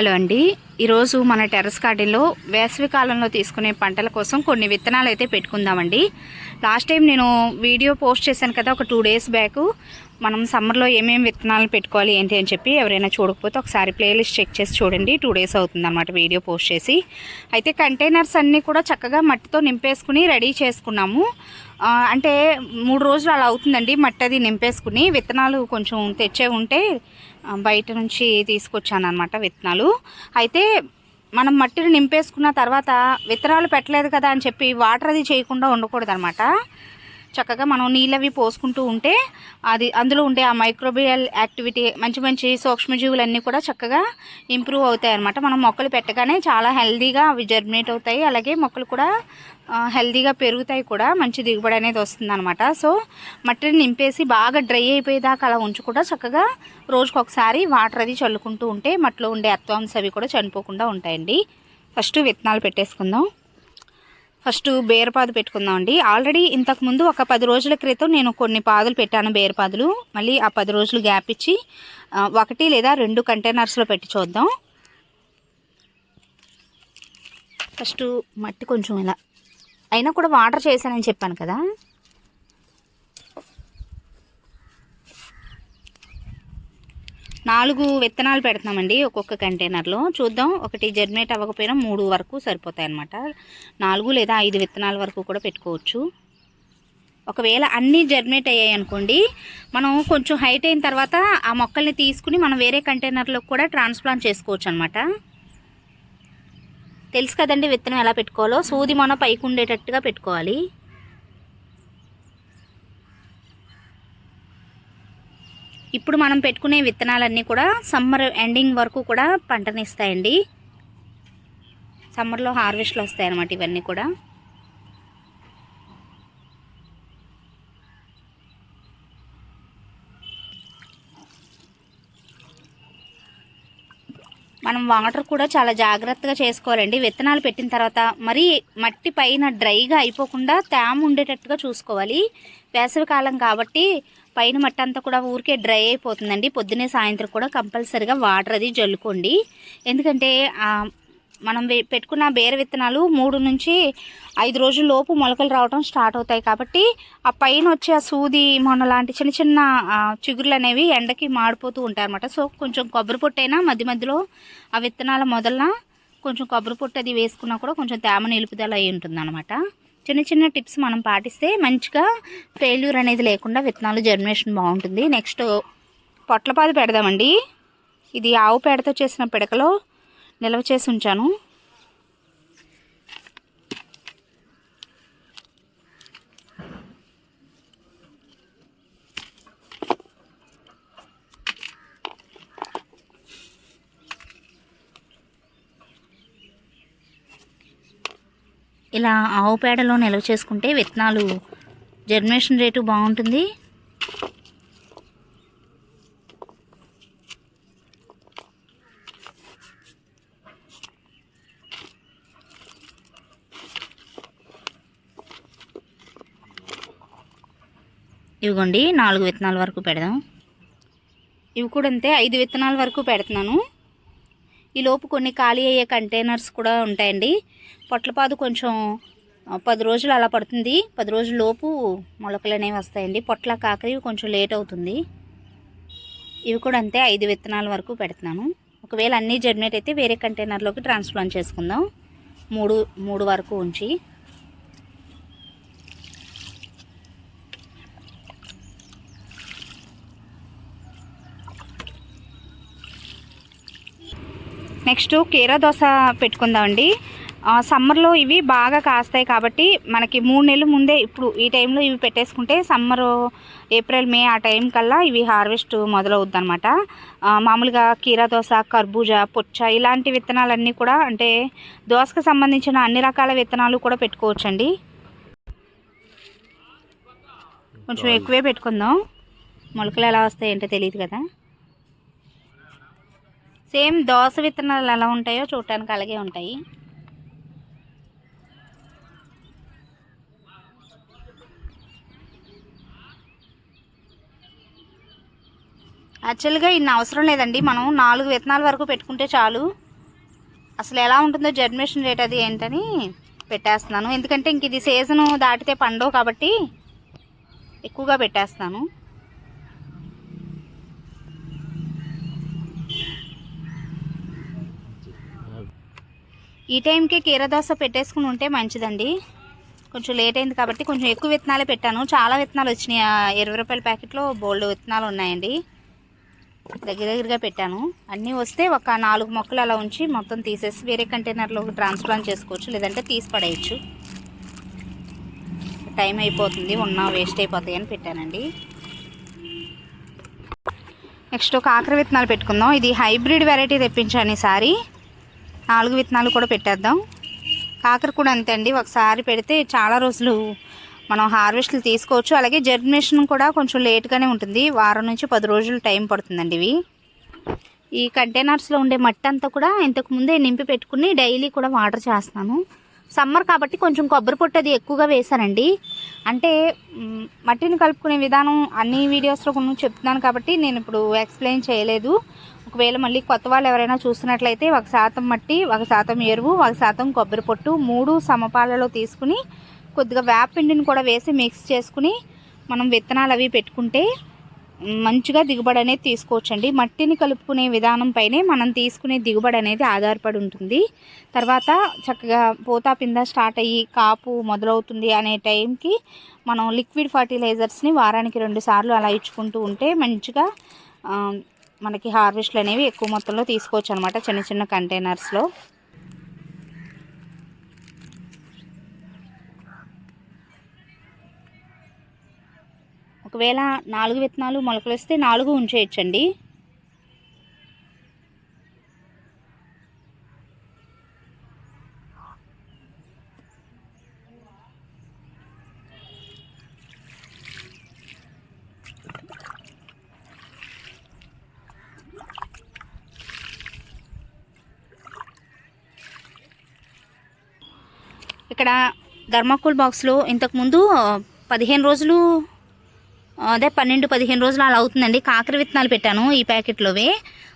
Hello అండి. ఈరోజు మన టెర్రస్ గార్డెన్లో వేసవి కాలంలో తీసుకునే పంటల కోసం కొన్ని విత్తనాలు అయితే పెట్టుకుందామండి. లాస్ట్ టైం నేను వీడియో పోస్ట్ చేశాను కదా ఒక టూ డేస్ బ్యాక్. మనం సమ్మర్లో ఏమేమి విత్తనాలు పెట్టుకోవాలి ఏంటి అని చెప్పి ఎవరైనా చూడకపోతే ఒకసారి ప్లేలిస్ట్ చెక్ చేసి చూడండి. టూ డేస్ అవుతుందన్నమాట వీడియో పోస్ట్ చేసి. అయితే కంటైనర్స్ అన్నీ కూడా చక్కగా మట్టితో నింపేసుకుని రెడీ చేసుకున్నాము. అంటే మూడు రోజులు అలా అవుతుందండి మట్టి అది నింపేసుకుని. విత్తనాలు కొంచెం తెచ్చే ఉంటే బయట నుంచి తీసుకొచ్చాను అనమాట విత్తనాలు. అయితే మనం మట్టిని నింపేసుకున్న తర్వాత విత్తనాలు పెట్టలేదు కదా అని చెప్పి వాటర్ అది చేయకుండా ఉండకూడదు అనమాట చక్కగా మనం నీళ్ళవి పోసుకుంటూ ఉంటే అది అందులో ఉండే ఆ మైక్రోబియల్ యాక్టివిటీ మంచి మంచి సూక్ష్మజీవులన్నీ కూడా చక్కగా ఇంప్రూవ్ అవుతాయి అనమాట మనం మొక్కలు పెట్టగానే చాలా హెల్దీగా అవి జర్మినేట్ అవుతాయి. అలాగే మొక్కలు కూడా హెల్దీగా పెరుగుతాయి కూడా. మంచి దిగుబడి అనేది వస్తుంది అనమాట సో మట్టిని నింపేసి బాగా డ్రై అయిపోయేదాకా అలా ఉంచకుండా చక్కగా రోజుకొకసారి వాటర్ అది చల్లుకుంటూ ఉంటే మట్టిలో ఉండే అత్వాంశ అవి కూడా చనిపోకుండా ఉంటాయండి. ఫస్ట్ విత్తనాలు పెట్టేసుకుందాం. ఫస్ట్ బేరపాదు పెట్టుకుందాం అండి ఆల్రెడీ ఇంతకుముందు ఒక పది రోజుల క్రితం నేను కొన్ని పాదులు పెట్టాను బేరపాదులు మళ్ళీ ఆ పది రోజులు గ్యాప్ ఇచ్చి ఒకటి లేదా రెండు కంటైనర్స్లో పెట్టి చూద్దాం. ఫస్ట్ మట్టి కొంచెం ఇలా. అయినా కూడా వాటర్ చేశానని చెప్పాను కదా. నాలుగు విత్తనాలు పెడుతున్నామండి ఒక్కొక్క కంటైనర్లో. చూద్దాం ఒకటి జర్మినేట్ అవ్వకపోయినా మూడు వరకు సరిపోతాయి అన్నమాట నాలుగు లేదా ఐదు విత్తనాల వరకు కూడా పెట్టుకోవచ్చు. ఒకవేళ అన్నీ జర్మినేట్ అయ్యాయి అనుకోండి మనం కొంచెం హైట్ అయిన తర్వాత ఆ మొక్కల్ని తీసుకుని మనం వేరే కంటైనర్లో కూడా ట్రాన్స్ప్లాంట్ చేసుకోవచ్చు అనమాట తెలుసు కదండి విత్తనం ఎలా పెట్టుకోవాలో? సూది మన పైకి ఉండేటట్టుగా పెట్టుకోవాలి. ఇప్పుడు మనం పెట్టుకునే విత్తనాలన్నీ కూడా సమ్మర్ ఎండింగ్ వరకు కూడా పంటనిస్తాయండి. సమ్మర్లో హార్వెస్ట్లు వస్తాయి అన్నమాట ఇవన్నీ కూడా. మనం వాటర్ కూడా చాలా జాగ్రత్తగా చేసుకోవాలండి. విత్తనాలు పెట్టిన తర్వాత మరి మట్టి పైన డ్రైగా అయిపోకుండా తేమ ఉండేటట్టుగా చూసుకోవాలి. వేసవికాలం కాబట్టి పైన మట్టి అంతా కూడా ఊరికే డ్రై అయిపోతుందండి. పొద్దునే సాయంత్రం కూడా కంపల్సరిగా వాటర్ అది జల్లుకోండి. ఎందుకంటే మనం పెట్టుకున్న బేర విత్తనాలు మూడు నుంచి ఐదు రోజుల లోపు మొలకలు రావడం స్టార్ట్ అవుతాయి కాబట్టి ఆ పైన వచ్చే ఆ సూది మొన్న లాంటి చిన్న చిన్న చిగురులు అనేవి ఎండకి మాడిపోతూ ఉంటాయి సో కొంచెం కొబ్బరి పొట్టైనా మధ్య మధ్యలో ఆ విత్తనాల మొదలన కొంచెం కొబ్బరి పొట్టు అది వేసుకున్నా కూడా కొంచెం తేమ నిలుపుదల అయి ఉంటుంది చిన్న చిన్న టిప్స్ మనం పాటిస్తే మంచిగా ఫెయిల్యూర్ అనేది లేకుండా విత్తనాలు జర్మినేషన్ బాగుంటుంది. నెక్స్ట్ పొట్లపాది పెడదామండి. ఇది ఆవు పేడతో చేసిన పిడకలో నిల్వ చేసి ఉంచాను. ఇలా ఆవు పేడలో నిల్వ చేసుకుంటే విత్తనాలు జర్మినేషన్ రేటు బాగుంటుంది. ఇవిగోండి నాలుగు విత్తనాల వరకు పెడదాం. ఇవి కూడా అంతే ఐదు విత్తనాల వరకు పెడుతున్నాను. ఈలోపు కొన్ని ఖాళీ అయ్యే కంటైనర్స్ కూడా ఉంటాయండి. పొట్లపాదు కొంచెం పది రోజులు అలా పడుతుంది. పది రోజుల లోపు మొలకలు అనేవి వస్తాయండి. పొట్ల కాకరి కొంచెం లేట్ అవుతుంది. ఇవి కూడా అంతే ఐదు విత్తనాల వరకు పెడుతున్నాను. ఒకవేళ అన్నీ జర్మినేట్ అయితే వేరే కంటైనర్లోకి ట్రాన్స్ప్లాంట్ చేసుకుందాం. మూడు మూడు వరకు ఉంచి. నెక్స్ట్ కీరా దోశ పెట్టుకుందామండి. సమ్మర్లో ఇవి బాగా కాస్తాయి కాబట్టి మనకి మూడు నెలల ముందే ఇప్పుడు ఈ టైంలో ఇవి పెట్టేసుకుంటే సమ్మర్ ఏప్రిల్ మే ఆ టైం కల్లా ఇవి హార్వెస్ట్ మొదలవుద్ది అనమాట మామూలుగా కీరా దోశ కర్బూజా పుచ్చ ఇలాంటి విత్తనాలన్నీ కూడా అంటే దోసకు సంబంధించిన అన్ని రకాల విత్తనాలు కూడా పెట్టుకోవచ్చండి. కొంచెం ఎక్కువే పెట్టుకుందాం. మొలకలు ఎలా వస్తాయి ఏంటో తెలియదు కదా. సేమ్ దోస విత్తనాలు ఎలా ఉంటాయో చూడటానికి అలాగే ఉంటాయి. యాక్చువల్గా ఇన్ని అవసరం లేదండి. మనం నాలుగు విత్తనాల వరకు పెట్టుకుంటే చాలు. అసలు ఎలా ఉంటుందో జర్మినేషన్ రేట్ అది ఏంటని పెట్టేస్తున్నాను. ఎందుకంటే ఇంక ఇది సీజను దాటితే పండవు కాబట్టి ఎక్కువగా పెట్టేస్తాను ఈ టైంకి కీరదోస పెట్టేసుకుని ఉంటే మంచిదండి. కొంచెం లేట్ అయింది కాబట్టి కొంచెం ఎక్కువ విత్తనాలే పెట్టాను. చాలా విత్తనాలు వచ్చినాయి. ఇరవై రూపాయల ప్యాకెట్లో బోల్డ్ విత్తనాలు ఉన్నాయండి. దగ్గర దగ్గరగా పెట్టాను. అన్నీ వస్తే ఒక నాలుగు మొక్కలు అలా ఉంచి మొత్తం తీసేసి వేరే కంటైనర్లో ట్రాన్స్ప్లాంట్ చేసుకోవచ్చు. లేదంటే తీసి పడేయచ్చు. టైం అయిపోతుంది. ఉన్న వేస్ట్ అయిపోతాయి అని పెట్టానండి. నెక్స్ట్ కాకర విత్తనాలు పెట్టుకుందాం. ఇది హైబ్రిడ్ వెరైటీ తెప్పించాను ఈసారి. నాలుగు విత్తనాలు కూడా పెట్టేద్దాం. కాకర కూడా అంతే అండి. ఒకసారి పెడితే చాలా రోజులు మనం హార్వెస్ట్లు తీసుకోవచ్చు. అలాగే జర్మినేషన్ కూడా కొంచెం లేట్గానే ఉంటుంది. వారం నుంచి పది రోజులు టైం పడుతుందండి ఇవి. ఈ కంటైనర్స్లో ఉండే మట్టి అంతా కూడా ఇంతకు ముందే నింపి పెట్టుకుని డైలీ కూడా వాటర్ చేస్తాను. సమ్మర్ కాబట్టి కొంచెం కొబ్బరి పొట్టు అది ఎక్కువగా వేశానండి. అంటే మట్టిని కలుపుకునే విధానం అన్ని వీడియోస్లో కొన్ని చెప్తున్నాను కాబట్టి నేను ఇప్పుడు ఎక్స్ప్లెయిన్ చేయలేదు. ఒకవేళ మళ్ళీ కొత్త వాళ్ళు ఎవరైనా చూస్తున్నట్లయితే ఒక శాతం మట్టి ఒక శాతం ఎరువు ఒక శాతం కొబ్బరి పొట్టు మూడు సమపాలలో తీసుకుని కొద్దిగా వేపపిండిని కూడా వేసి మిక్స్ చేసుకుని మనం విత్తనాలు అవి పెట్టుకుంటే మంచిగా దిగుబడి అనేది తీసుకోవచ్చండి. మట్టిని కలుపుకునే విధానం పైనే మనం తీసుకునే దిగుబడి అనేది ఆధారపడి ఉంటుంది. తర్వాత చక్కగా పోతా పింద స్టార్ట్ అయ్యి కాపు మొదలవుతుంది అనే టైంకి మనం లిక్విడ్ ఫర్టిలైజర్స్ని వారానికి రెండు సార్లు అలా ఇచ్చుకుంటూ ఉంటే మంచిగా మనకి హార్వెస్ట్లు అనేవి ఎక్కువ మొత్తంలో తీసుకోవచ్చు అనమాట చిన్న చిన్న కంటైనర్స్లో ఒకవేళ నాలుగు విత్తనాలు మొలకలు వస్తే నాలుగు ఉంచేయచ్చండి. ఇక్కడ ధర్మాకోల్ బాక్స్లో ఇంతకుముందు పదిహేను రోజులు అదే పన్నెండు పదిహేను రోజులు అలా అవుతుందండి. కాకర విత్తనాలు పెట్టాను ఈ ప్యాకెట్లోవే.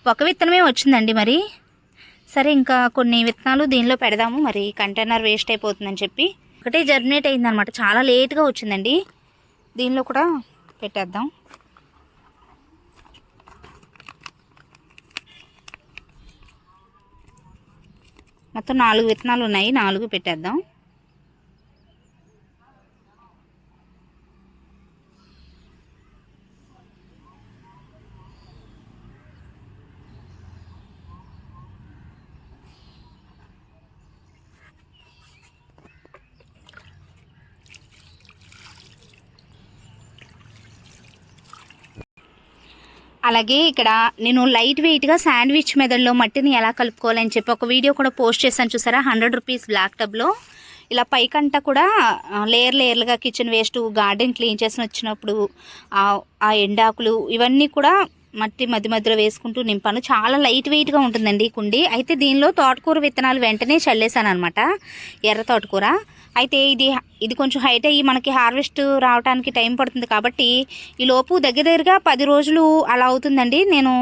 ఒక విత్తనమే వచ్చిందండి మరి. సరే ఇంకా కొన్ని విత్తనాలు దీనిలో పెడదాము. మరి కంటైనర్ వేస్ట్ అయిపోతుందని చెప్పి. ఒకటే జర్మినేట్ అయిందనమాట. చాలా లేట్గా వచ్చిందండి. దీనిలో కూడా పెట్టేద్దాం. మొత్తం నాలుగు విత్తనాలు ఉన్నాయి. నాలుగు పెట్టేద్దాం. అలాగే ఇక్కడ నేను లైట్ వెయిట్గా శాండ్విచ్ మెదడులో మట్టిని ఎలా కలుపుకోవాలని చెప్పి ఒక వీడియో కూడా పోస్ట్ చేశాను చూసారా? హండ్రెడ్ రూపీస్ బ్లాక్ టబ్లో ఇలా పైకంట కూడా లేయర్ లేయర్లుగా కిచెన్ వేస్ట్ గార్డెన్ క్లీన్ చేసి వచ్చినప్పుడు ఆ- ఆ ఎండాకులు ఇవన్నీ కూడా మట్టి మధ్య మధ్యలో వేసుకుంటూ నింపాను. చాలా లైట్ వెయిట్గా ఉంటుందండి ఈ కుండి. అయితే దీనిలో తోటకూర విత్తనాలు వెంటనే చల్లేసాను అనమాట ఎర్ర తోటకూర. అయితే ఇది ఇది కొంచెం హైట్ అయ్యి మనకి హార్వెస్ట్ రావడానికి టైం పడుతుంది కాబట్టి ఈ లోపు దగ్గర దగ్గరగా పది రోజులు అలా అవుతుందండి. నేను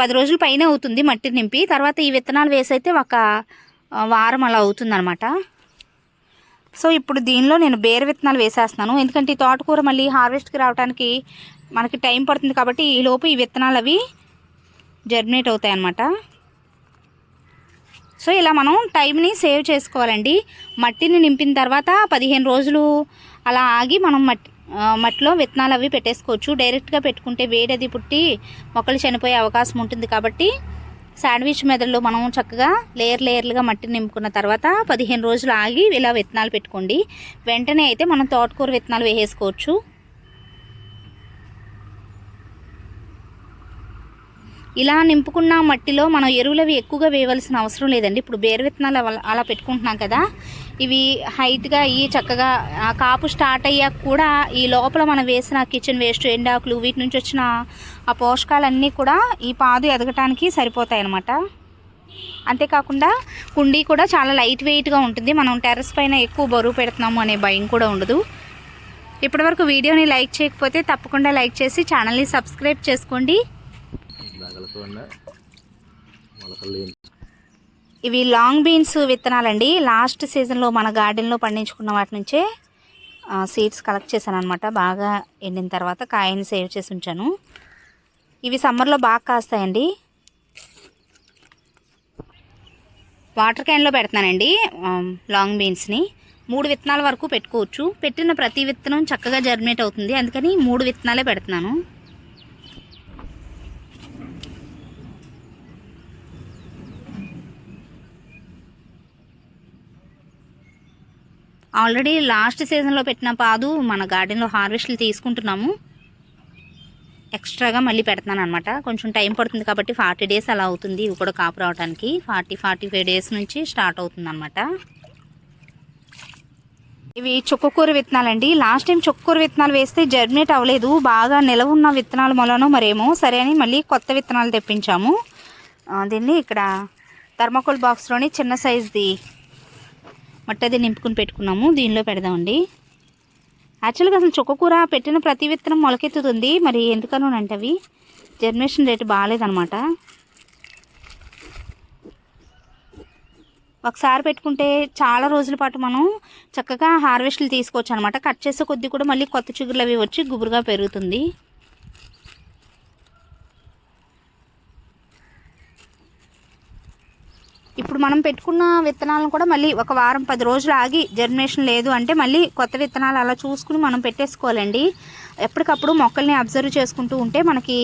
పది రోజుల పైన అవుతుంది మట్టి నింపి. తర్వాత ఈ విత్తనాలు వేసైతే ఒక వారం అలా అవుతుందన్నమాట. సో ఇప్పుడు దీనిలో నేను బేర విత్తనాలు వేసేస్తున్నాను. ఎందుకంటే ఈ తోటకూర మళ్ళీ హార్వెస్ట్కి రావడానికి మనకి టైం పడుతుంది కాబట్టి ఈ లోపు ఈ విత్తనాలు అవి జర్మినేట్ అవుతాయి అన్నమాట సో ఇలా మనం టైంని సేవ్ చేసుకోవాలండి. మట్టిని నింపిన తర్వాత పదిహేను రోజులు అలా ఆగి మనం మట్టి మట్టిలో విత్తనాలు అవి పెట్టేసుకోవచ్చు. డైరెక్ట్గా పెట్టుకుంటే వేడది పుట్టి మొక్కలు చనిపోయే అవకాశం ఉంటుంది కాబట్టి శాండ్విచ్ మెదడులో మనం చక్కగా లేయర్ లేయర్లుగా మట్టిని నింపుకున్న తర్వాత పదిహేను రోజులు ఆగి ఇలా విత్తనాలు పెట్టుకోండి. వెంటనే అయితే మనం తోటకూర విత్తనాలు వేసేసుకోవచ్చు. ఇలా నింపుకున్న మట్టిలో మనం ఎరువులవి ఎక్కువగా వేయవలసిన అవసరం లేదండి. ఇప్పుడు బేరు విత్తనాలు అలా పెట్టుకుంటున్నాం కదా ఇవి హైట్గా అయ్యి చక్కగా ఆ కాపు స్టార్ట్ అయ్యాక కూడా ఈ లోపల మనం వేసిన కిచెన్ వేస్ట్ ఎండాకులు వీటి నుంచి వచ్చిన ఆ పోషకాలన్నీ కూడా ఈ పాదు ఎదగటానికి సరిపోతాయి అన్నమాట. అంతేకాకుండా కుండీ కూడా చాలా లైట్ వెయిట్గా ఉంటుంది. మనం టెర్రస్ పైన ఎక్కువ బరువు పెడుతున్నాము అనే భయం కూడా ఉండదు. ఇప్పటివరకు వీడియోని లైక్ చేయకపోతే తప్పకుండా లైక్ చేసి ఛానల్ని సబ్స్క్రైబ్ చేసుకోండి. మొలకలు ఇవి లాంగ్ బీన్స్ విత్తనాలండి. లాస్ట్ సీజన్లో మన గార్డెన్లో పండించుకున్న వాటి నుంచే సీడ్స్ కలెక్ట్ చేశాను అనమాట బాగా ఎండిన తర్వాత కాయని సేవ్ చేసి ఉంచాను. ఇవి సమ్మర్లో బాగా కాస్తాయండి. వాటర్ క్యాన్లో పెడుతున్నానండి లాంగ్ బీన్స్ని. మూడు విత్తనాల వరకు పెట్టుకోవచ్చు. పెట్టిన ప్రతి విత్తనం చక్కగా జర్మినేట్ అవుతుంది. అందుకని మూడు విత్తనాలే పెడుతున్నాను. ఆల్రెడీ లాస్ట్ సీజన్లో పెట్టిన పాదు మన గార్డెన్లో హార్వెస్ట్లు తీసుకుంటున్నాము. ఎక్స్ట్రాగా మళ్ళీ పెడుతున్నాను అనమాట కొంచెం టైం పడుతుంది కాబట్టి ఫార్టీ డేస్ అలా అవుతుంది. ఇవి కూడా కాపు రావడానికి ఫార్టీ ఫార్టీ ఫైవ్ డేస్ నుంచి స్టార్ట్ అవుతుంది అనమాట ఇవి చుక్కకూర విత్తనాలండి. లాస్ట్ టైం చుక్కకూర విత్తనాలు వేస్తే జర్మినేట్ అవ్వలేదు. బాగా నిలవ ఉన్న విత్తనాలు మొలనో మరేమో. సరే అని మళ్ళీ కొత్త విత్తనాలు తెప్పించాము. దీన్ని ఇక్కడ థర్మాకోల్ బాక్స్లోని చిన్న సైజ్ది మట్టది నింపుకుని పెట్టుకున్నాము. దీనిలో పెడదామండి. యాక్చువల్గా అసలు చుక్కకూర పెట్టిన ప్రతి విత్తనం మొలకెత్తుతుంది. మరి ఎందుకనో అంటే అవి జర్మినేషన్ రేటు బాగాలేదనమాట ఒకసారి పెట్టుకుంటే చాలా రోజుల పాటు మనం చక్కగా హార్వెస్ట్లు తీసుకోవచ్చు అనమాట కట్ చేసే కొద్దీ కూడా మళ్ళీ కొత్త చిగురులు అవి వచ్చి గుబురుగా పెరుగుతుంది. ఇప్పుడు మనం పెట్టుకున్న విత్తనాలను కూడా మళ్ళీ ఒక వారం పది రోజులు ఆగి జర్మినేషన్ లేదు అంటే మళ్ళీ కొత్త విత్తనాలు అలా చూసుకుని మనం పెట్టేసుకోవాలండి. ఎప్పటికప్పుడు మొక్కల్ని అబ్జర్వ్ చేసుకుంటూ ఉంటే మనకి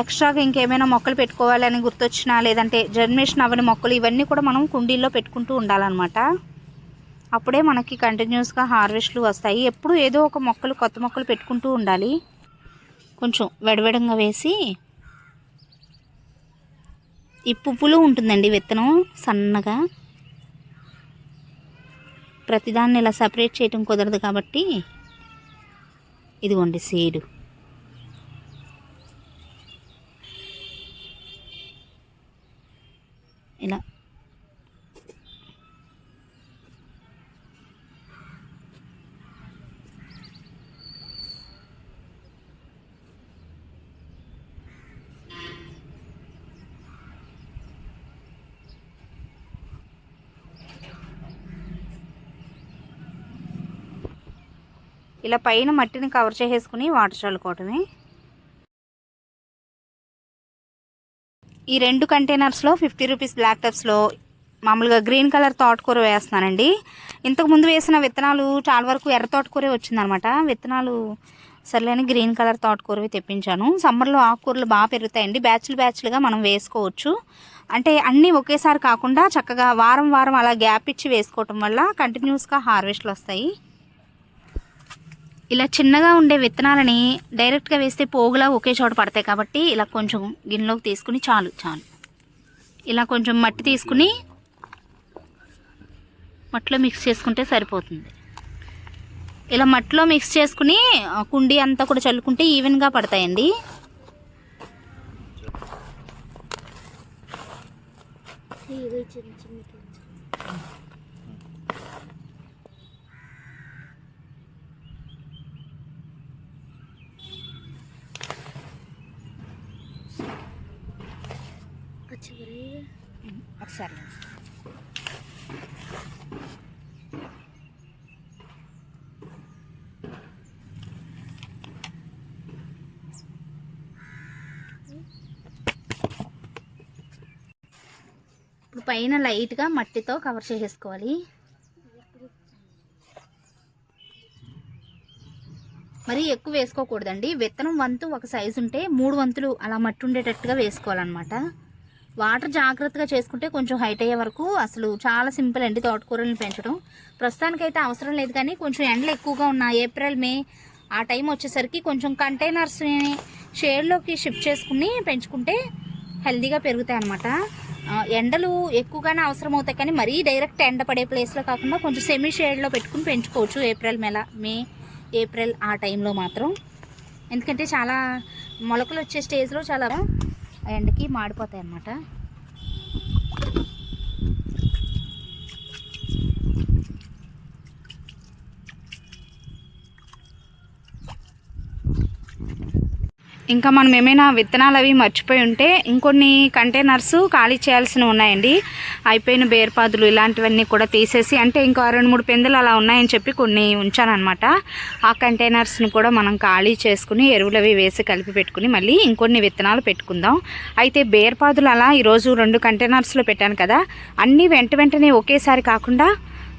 ఎక్స్ట్రాగా ఇంకేమైనా మొక్కలు పెట్టుకోవాలని గుర్తొచ్చినా లేదంటే జర్మినేషన్ అవని మొక్కలు ఇవన్నీ కూడా మనం కుండీల్లో పెట్టుకుంటూ ఉండాలన్నమాట. అప్పుడే మనకి కంటిన్యూస్గా హార్వెస్ట్లు వస్తాయి. ఎప్పుడు ఏదో ఒక మొక్కలు కొత్త మొక్కలు పెట్టుకుంటూ ఉండాలి. కొంచెం వెడవెడంగా వేసి ఈ పువ్వులు ఉంటుందండి విత్తనం సన్నగా. ప్రతిదాన్ని ఇలా సపరేట్ చేయటం కుదరదు కాబట్టి ఇదిగోండి సీడు ఇలా ఇలా పైన మట్టిని కవర్ చేసేసుకుని వాటర్ చల్లుకోవటమే. ఈ రెండు కంటైనర్స్లో ఫిఫ్టీ రూపీస్ బ్లాక్ టబ్స్లో మామూలుగా గ్రీన్ కలర్ తోటకూర వేస్తున్నానండి. ఇంతకు ముందు వేసిన విత్తనాలు చాలా వరకు ఎర్ర తోటకూరే వచ్చిందనమాట. విత్తనాలు సర్లేని గ్రీన్ కలర్ తోటకూరవి తెప్పించాను. సమ్మర్లో ఆకుకూరలు బాగా పెరుగుతాయండి. బ్యాచ్లు బ్యాచ్లుగా మనం వేసుకోవచ్చు. అంటే అన్నీ ఒకేసారి కాకుండా చక్కగా వారం వారం అలా గ్యాప్ ఇచ్చి వేసుకోవటం వల్ల కంటిన్యూస్గా హార్వెస్ట్లు వస్తాయి. ఇలా చిన్నగా ఉండే విత్తనాలని డైరెక్ట్గా వేస్తే పోగులా ఒకే చోట పడతాయి కాబట్టి ఇలా కొంచెం గిన్నెలోకి తీసుకుని చాలు చాలు. ఇలా కొంచెం మట్టి తీసుకుని మట్టిలో మిక్స్ చేసుకుంటే సరిపోతుంది. ఇలా మట్టిలో మిక్స్ చేసుకుని కుండీ అంతా కూడా చల్లుకుంటే ఈవెన్గా పడతాయండి. ఒకసారి. ఇప్పుడు పైన లైట్గా మట్టితో కవర్ చేసేసుకోవాలి. మరీ ఎక్కువ వేసుకోకూడదండి. విత్తనం వంతు ఒక సైజు ఉంటే మూడు వంతులు అలా మట్టి ఉండేటట్టుగా వేసుకోవాలన్నమాట. వాటర్ జాగ్రత్తగా చేసుకుంటే కొంచెం హైట్ అయ్యే వరకు అసలు చాలా సింపుల్ అండి తోటకూరలను పెంచడం. ప్రస్తుతానికైతే అవసరం లేదు కానీ కొంచెం ఎండలు ఎక్కువగా ఉన్న ఏప్రిల్ మే ఆ టైం వచ్చేసరికి కొంచెం కంటైనర్స్ని షేడ్లోకి షిఫ్ట్ చేసుకుని పెంచుకుంటే హెల్దీగా పెరుగుతాయి అనమాట ఎండలు ఎక్కువగానే అవసరం అవుతాయి కానీ మరీ డైరెక్ట్ ఎండ పడే ప్లేస్లో కాకుండా కొంచెం సెమీ షేడ్లో పెట్టుకుని పెంచుకోవచ్చు ఏప్రిల్ మేల మే ఏప్రిల్ ఆ టైంలో మాత్రం. ఎందుకంటే చాలా మొలకలు వచ్చే స్టేజ్లో చాలా ఎండకి మాడిపోతాయి అన్నమాట ఇంకా మనం ఏమైనా విత్తనాలు అవి మర్చిపోయి ఉంటే ఇంకొన్ని కంటైనర్స్ ఖాళీ చేయాల్సినవి ఉన్నాయండి. అయిపోయిన బేర్పాదులు ఇలాంటివన్నీ కూడా తీసేసి అంటే ఇంకా రెండు మూడు పెందులు అలా ఉన్నాయని చెప్పి కొన్ని ఉంచానమాట ఆ కంటైనర్స్ని కూడా మనం ఖాళీ చేసుకుని ఎరువులు అవి వేసి కలిపి పెట్టుకుని మళ్ళీ ఇంకొన్ని విత్తనాలు పెట్టుకుందాం. అయితే బేర్పాదులు అలా ఈరోజు రెండు కంటైనర్స్లో పెట్టాను కదా అన్నీ వెంట వెంటనే ఒకేసారి కాకుండా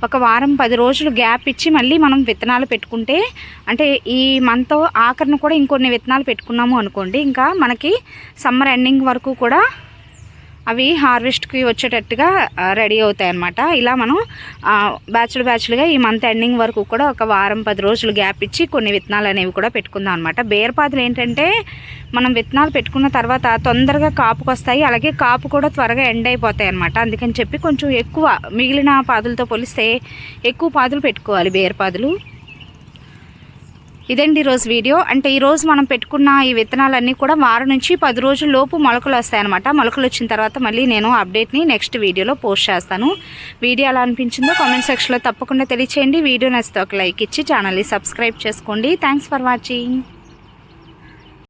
ఒక వారం పది రోజులు గ్యాప్ ఇచ్చి మళ్ళీ మనం విత్తనాలు పెట్టుకుంటే అంటే ఈ మంత్ ఆఖరిని కూడా ఇంకొన్ని విత్తనాలు పెట్టుకున్నాము అనుకోండి ఇంకా మనకి సమ్మర్ ఎండింగ్ వరకు కూడా అవి హార్వెస్ట్కి వచ్చేటట్టుగా రెడీ అవుతాయి అన్నమాట ఇలా మనం బ్యాచ్లు బ్యాచ్లుగా ఈ మంత్ ఎండింగ్ వరకు కూడా ఒక వారం పది రోజులు గ్యాప్ ఇచ్చి కొన్ని విత్తనాలు అనేవి కూడా పెట్టుకుందాం అనమాట బేర్పాదులు ఏంటంటే మనం విత్తనాలు పెట్టుకున్న తర్వాత తొందరగా కాపుకొస్తాయి. అలాగే కాపు కూడా త్వరగా ఎండ్ అయిపోతాయి అనమాట అందుకని చెప్పి కొంచెం ఎక్కువ మిగిలిన పాదులతో పోలిస్తే ఎక్కువ పాదులు పెట్టుకోవాలి బేర్పాదులు ఇదండి ఈరోజు వీడియో? అంటే ఈరోజు మనం పెట్టుకున్న ఈ విత్తనాలన్నీ కూడా వారం నుంచి పది రోజుల లోపు మొలకలు వస్తాయన్నమాట. మొలకలు వచ్చిన తర్వాత మళ్ళీ నేను అప్డేట్ని నెక్స్ట్ వీడియోలో పోస్ట్ చేస్తాను. వీడియో ఎలా అనిపించిందో కామెంట్ సెక్షన్లో తప్పకుండా తెలియచేయండి. వీడియో నచ్చితే ఒక లైక్ ఇచ్చి ఛానల్ని సబ్స్క్రైబ్ చేసుకోండి. Thanks for watching